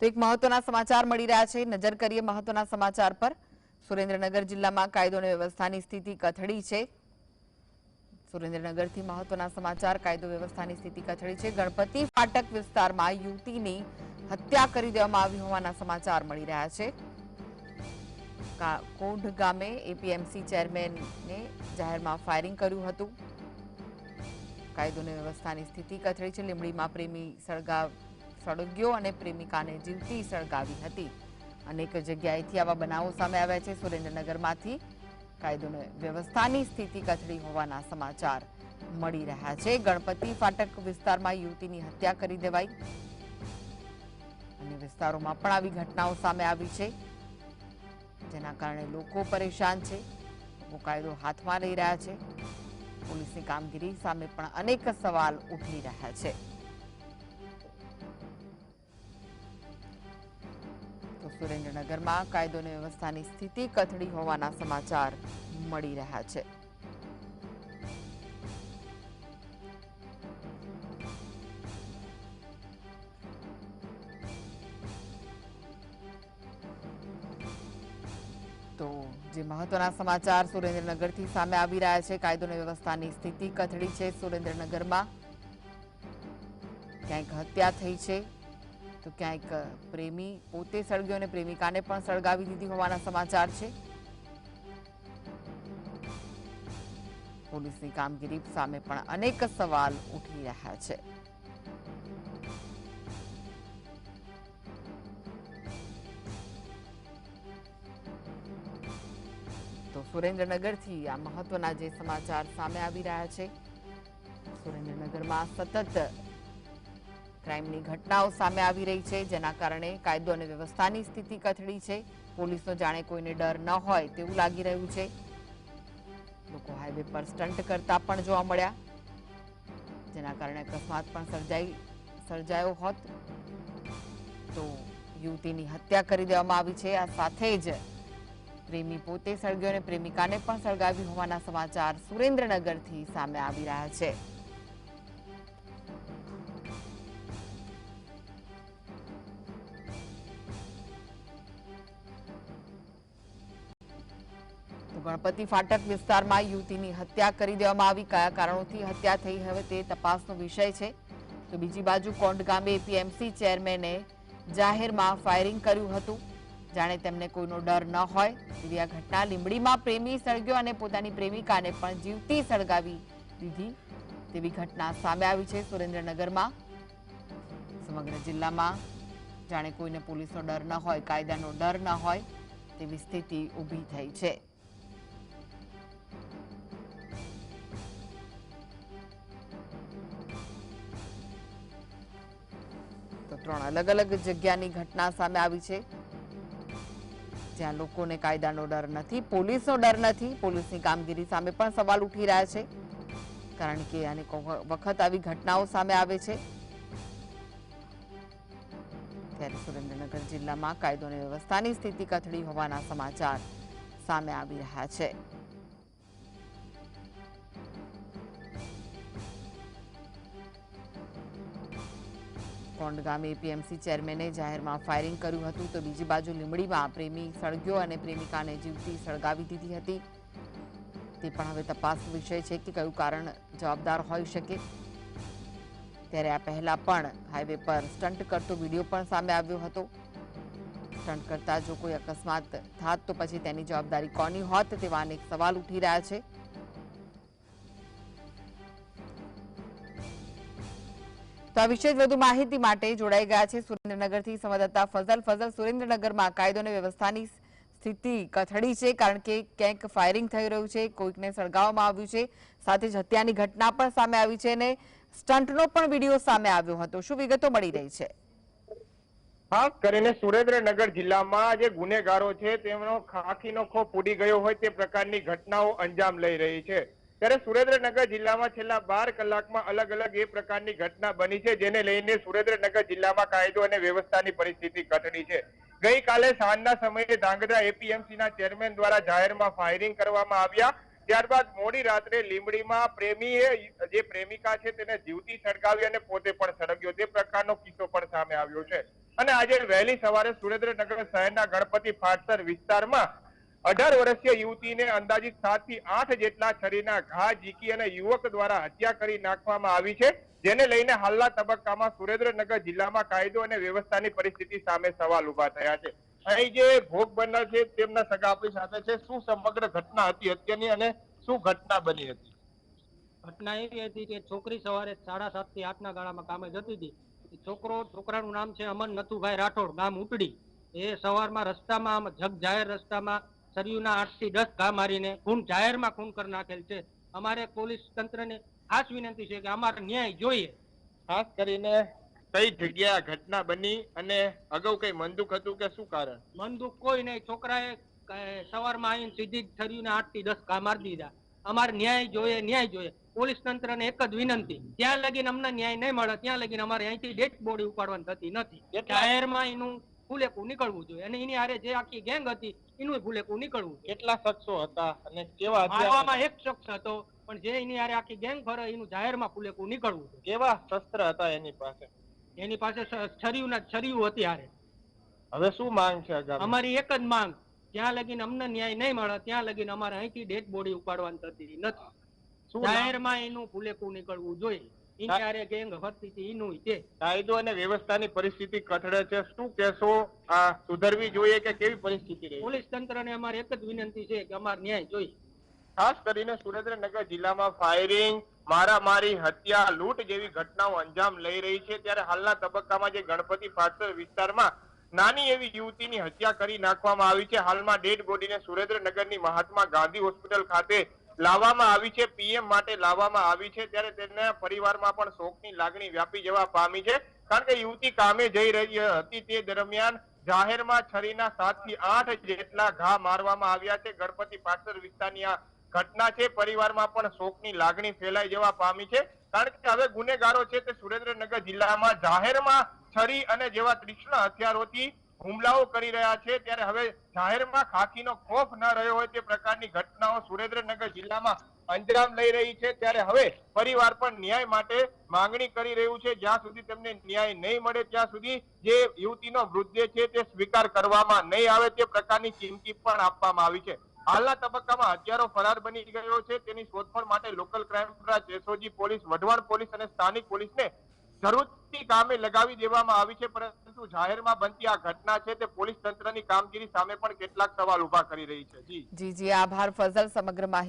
તો એક મહત્વના સમાચાર મળી રહ્યા છે. નજર કરીએ મહત્વના સમાચાર પર. સુરેન્દ્રનગર જિલ્લામાં કાયદો અને વ્યવસ્થાની સ્થિતિ કથળી છે. સુરેન્દ્રનગરથી મહત્વના સમાચાર, કાયદો, વ્યવસ્થાની સ્થિતિ કથળી છે. ગણપતિ ફાટક વિસ્તારમાં યુવતીની હત્યા કરી દેવામાં આવી હોવાના સમાચાર મળી રહ્યા છે. કોઢ ગામે એપીએમસી ચેરમેનને જાહેરમાં ફાયરિંગ કર્યું હતું. કાયદો અને વ્યવસ્થાની સ્થિતિ કથળી છે. લીંબડીમાં પ્રેમી સળગાવ સળગ્યો અને પ્રેમિકાને જીવતી સળગાવી હતી. અનેક જગ્યાએથી આવા બનાવો સામે આવ્યા છે. સુરેન્દ્રનગરમાંથી કાયદોને વ્યવસ્થાની સ્થિતિ કથળી હોવાના સમાચાર મળી રહ્યા છે. ગણપતિ ફાટક વિસ્તારમાં યુવતીની હત્યા કરી દેવાઈ અન્ય વિસ્તારોમાં પણ આવી ઘટનાઓ સામે આવી છે. જેના કારણે લોકો પરેશાન છે. કાયદો હાથમાં લઈ રહ્યા છે. પોલીસની કામગીરી સામે પણ અનેક સવાલ ઉઠી રહ્યા છે. તો સુરેન્દ્રનગરમાં કાયદો અને વ્યવસ્થાની સ્થિતિ કથળી હોવાના સમાચાર મળી રહ્યા છે. જે મહત્વના સમાચાર સુરેન્દ્રનગરથી સામે આવી રહ્યા છે, કાયદો અને વ્યવસ્થાની સ્થિતિ કથળી છે સુરેન્દ્રનગરમાં. ક્યાંક હત્યા થઈ છે તો ક્યાંક પ્રેમી, પોતે સળગ્યો અને પ્રેમિકાને પણ સળગાવી દીધી હોવાના સમાચાર છે. પોલીસની કામગીરી સામે પણ અનેક સવાલ ઉઠી રહ્યા છે. તો સુરેન્દ્રનગરથી આ મહત્વના જે સમાચાર સામે આવી રહ્યા છે. સુરેન્દ્રનગરમાં સતત ક્રાઇમની ઘટનાઓ સામે આવી રહી છે, જેના કારણે કાયદો અને વ્યવસ્થાની સ્થિતિ કથળી છે. પોલીસનો જાણે કોઈને ડર ન હોય તેવું લાગી રહ્યું છે. લોકો હાઈવે પર સ્ટન્ટ કરતા પણ જોવા મળ્યા, જેના કારણે અકસ્માત પણ સર્જાઈ, સર્જાયો હોત તો યુવતીની હત્યા કરી દેવામાં આવી છે. આ સાથે જ પ્રેમી પોતે સળગ્યો અને પ્રેમિકાને પણ સળગાવી હોવાના સમાચાર સુરેન્દ્રનગરથી સામે આવી રહ્યા છે. ગણપતિ ફાટક વિસ્તારમાં યુવતીની હત્યા કરી દેવામાં આવી. કયા કારણોથી હત્યા થઈ હવે તે તપાસનો વિષય છે. તો બીજી બાજુ કોંડ ગામે એપીએમસી ચેરમેને જાહેરમાં ફાયરિંગ કર્યું હતું. જાણે તેમને કોઈનો ડર ન હોય. એવી આ ઘટના લીંબડીમાં પ્રેમી સળગ્યો અને પોતાની પ્રેમિકાને પણ જીવતી સળગાવી દીધી. તેવી ઘટના સામે આવી છે સુરેન્દ્રનગરમાં. સમગ્ર જિલ્લામાં જાણે કોઈને પોલીસનો ડર ન હોય, કાયદાનો ડર ન હોય, તેવી સ્થિતિ ઊભી થઈ છે. ત્રણ અલગ અલગ જગ્યાની ઘટના સામે આવી છે. જ્યાં લોકોને કાયદાનો ડર નથી, પોલીસનો ડર નથી, પોલીસની કામગીરી સામે પણ સવાલ ઉઠી રહ્યા છે. કારણ કે અનેક વખત આવી ઘટનાઓ સામે આવે છે. ત્યારે સુરેન્દ્રનગર જિલ્લામાં કાયદો અને વ્યવસ્થાની સ્થિતિ કથળી હોવાના સમાચાર સામે આવી રહ્યા છે. કોંડ ગામે એપીએમસી ચેરમેને જાહેરમાં ફાયરિંગ કર્યું હતું તો બીજી બાજુ લીંબડીમાં પ્રેમી સળગ્યો અને પ્રેમિકાને જીવતી સળગાવી દીધી હતી. તે પણ હવે તપાસ વિષય છે કે કયું કારણ જવાબદાર હોઈ શકે. ત્યારે આ પહેલા પણ હાઈવે પર સ્ટન્ટ કરતો વીડિયો પણ સામે આવ્યો હતો. સ્ટન્ટ કરતા જો કોઈ અકસ્માત થાત તો પછી તેની જવાબદારી કોની હોત તેવા અનેક સવાલ ઉઠી રહ્યા છે. તો આ વિશે વધુ માહિતી માટે જોડાઈ ગયા છે સુરેન્દ્રનગરથી સંવાદદાતા ફઝલ. ફઝલ, સુરેન્દ્રનગરમાં કાયદો અને વ્યવસ્થાની સ્થિતિ કથળી છે કારણ કે ક્યાંક ફાયરિંગ થઈ રહ્યું છે, કોઈકને સળગાવવામાં આવ્યું છે, સાથે જ હત્યાની ઘટના પણ સામે આવી છે અને સ્ટન્ટનો પણ વીડિયો સામે આવ્યો હતો. શું વિગતો મળી રહી છે? ખાસ કરીને સુરેન્દ્રનગર જિલ્લામાં જે ગુનેગારો છે, તેમનો ખાખીનો ખોફ ઉડી ગયો હોય તે પ્રકારની ઘટનાઓ અંજામ લઈ રહી છે. ત્યારે સુરેન્દ્રનગર જિલ્લામાં છેલ્લા બાર કલાકમાં અલગ અલગ એ પ્રકારની ઘટના બની છે, જેને લઈને સુરેન્દ્રનગર જિલ્લામાં કાયદો અને વ્યવસ્થાની પરિસ્થિતિ કથળી છે. ગઈકાલે સાંજના સમયે ધાંગધ્રા એપીએમસી ના ચેરમેન દ્વારા જાહેરમાં ફાયરિંગ કરવામાં આવ્યા. ત્યારબાદ મોડી રાત્રે લીંબડીમાં પ્રેમીએ, જે પ્રેમિકા છે તેને જીવતી સળગાવી અને પોતે પણ સળગ્યો. તે પ્રકારનો કિસ્સો પણ સામે આવ્યો છે. અને આજે વહેલી સવારે સુરેન્દ્રનગર શહેરના ગણપતિ ફાટસર વિસ્તારમાં અઢાર વર્ષીય યુવતીને અંદાજિત સાતથી આઠ જેટલા છરીના ઘા ઝીકી અને યુવક દ્વારા હત્યા કરી નાખવામાં આવી છે, જેને લઈને હાલના તબક્કામાં સુરેન્દ્રનગર જિલ્લામાં કાયદો અને વ્યવસ્થાની પરિસ્થિતિ સામે સવાલ ઊભા થયા છે. અહીં જે ભોગ બનનાર છે, તેમના સગા આપણી સાથે છે. શું સમગ્ર ઘટના હતી હત્યાની અને શું ઘટના બની હતી? ઘટના એવી હતી કે છોકરી સવારે સાડા સાતથી આઠ ના ગાળામાં કામે જતી હતી. છોકરો, છોકરાનું નામ છે અમન નથુભાઈ રાઠોડ, ગામ ઉપડી. એ સવારમાં રસ્તામાં જગ જાહેર રસ્તામાં સરયુના આઠથી દસ ઘા મારીને ખૂન જાહેરમાં ખૂન કરી નાખેલ છે. અમારે પોલીસ તંત્રને ખાસ વિનંતી છે કે અમારે ન્યાય જોઈએ. ખાસ કરીને કઈ જગ્યા ઘટના બની અને અગાઉ કઈ મંદુક હતું કે શું કારણ? મનદુખ કોઈ નહીં. છોકરાએ સવારમાં આવીને સીધી જ થરીને આઠથી દસ ઘા મારી દીધા. અમારે ન્યાય જોઈએ ન્યાય જોઈએ. પોલીસ તંત્રને એક જ વિનંતી. ત્યાં લગીને અમને ન્યાય નહીં મળે ત્યાં લગીને અમારે અહીંથી ડેડ બોડી ઉપાડવાની થતી નથી. જાહેરમાં એનું ફૂલેકું નીકળવું જોઈએ. અને એની હારે જે આખી ગેંગ હતી એનું ભૂલેકું નીકળવું. કેટલા શખ્સો હતા અને કેવા મારવામાં એક શખ્સ હતો પણ જે એની આરે આખી ગેંગ ફરે એનું જાહેરમાં ભૂલેકું નીકળવું કેવા શસ્ત્ર હતા એની પાસે? એની પાસે છરિયું ના છરિયું હતી હારે. હવે શું માંગ છે અમારી એક જ માંગ જ્યાં લગીને અમને ન્યાય નહીં મળે ત્યાં લગીને અમારે અહીંથી ડેડ બોડી ઉપાડવાની થતી નથી? જાહેરમાં એનું ભૂલેકું નીકળવું જોઈએ. ગેંગ તે કાયદો અને વ્યવસ્થાની પરિસ્થિતિ કઠડે છે. શું કેસો આ સુધરવી જોઈએ કે કેવી પરિસ્થિતિ રહી? પોલીસ તંત્રને અમારે એક જ વિનંતી છે કે અમારે ન્યાય જોઈએ. ખાસ કરીને સુરેન્દ્રનગર જિલ્લામાં ફાયરિંગ મારામારી હત્યા લૂંટ જેવી ઘટનાઓ અંજામ લઈ રહી છે. ત્યારે હાલના તબક્કામાં જે ગણપતિ ફાટસર વિસ્તારમાં નાની એવી યુવતીની હત્યા કરી નાખવામાં આવી છે. હાલમાં ડેડ બોડીને સુરેન્દ્રનગરની મહાત્મા ગાંધી હોસ્પિટલ ખાતે લાવવામાં આવી છે, પીએમ માટે લાવવામાં આવી છે, ત્યારે તેના પરિવારમાં પણ શોકની લાગણી વ્યાપી જવા પામી છે. કારણ કે યુવતી કામે જઈ રહી હતી તે દરમિયાન જાહેરમાં છરીના સાતથી આઠ જેટલા ઘા મારવામાં આવ્યા છે. ગણપતિ પાટસર વિસ્તારની આ ઘટના છે. પરિવારમાં પણ શોકની લાગણી ફેલાઈ જવા પામી છે. કારણ કે હવે ગુનેગારો છે તે સુરેન્દ્રનગર જિલ્લામાં જાહેરમાં છરી અને જેવા તીક્ષ્ણ હથિયારોથી હુમલાઓ કરી રહ્યા છે, ત્યારે હવે જાહેરમાં ખાખીનો ખોફ ન રહ્યો હોય તે પ્રકારની ઘટનાઓ સુરેન્દ્રનગર જિલ્લામાં અંજામ લઈ રહી છે. ત્યારે હવે પરિવાર પણ ન્યાય માટે માંગણી કરી રહ્યું છે. જ્યાં સુધી તેમને ન્યાય નહીં મળે, ત્યાં સુધી જે યુવતીનો મૃતદેહ છે તે સ્વીકાર કરવામાં નહીં આવે તે પ્રકારની ચીમકી પણ આપવામાં આવી છે. હાલના તબક્કામાં હત્યારો ફરાર બની ગયો છે. તેની શોધખોળ માટે local crime branch, SOG police, Wadhwan police અને સ્થાનિક પોલીસને જરૂરથી કામે લગાવી દેવામાં આવી છે, પરંતુ જાહેરમાં બનતી આ ઘટના છે તે પોલીસ તંત્રની કામગીરી સામે પણ કેટલાક સવાલ ઊભા કરી રહી છે. જી જી, આભાર ફઝલ, સમગ્ર માહિતી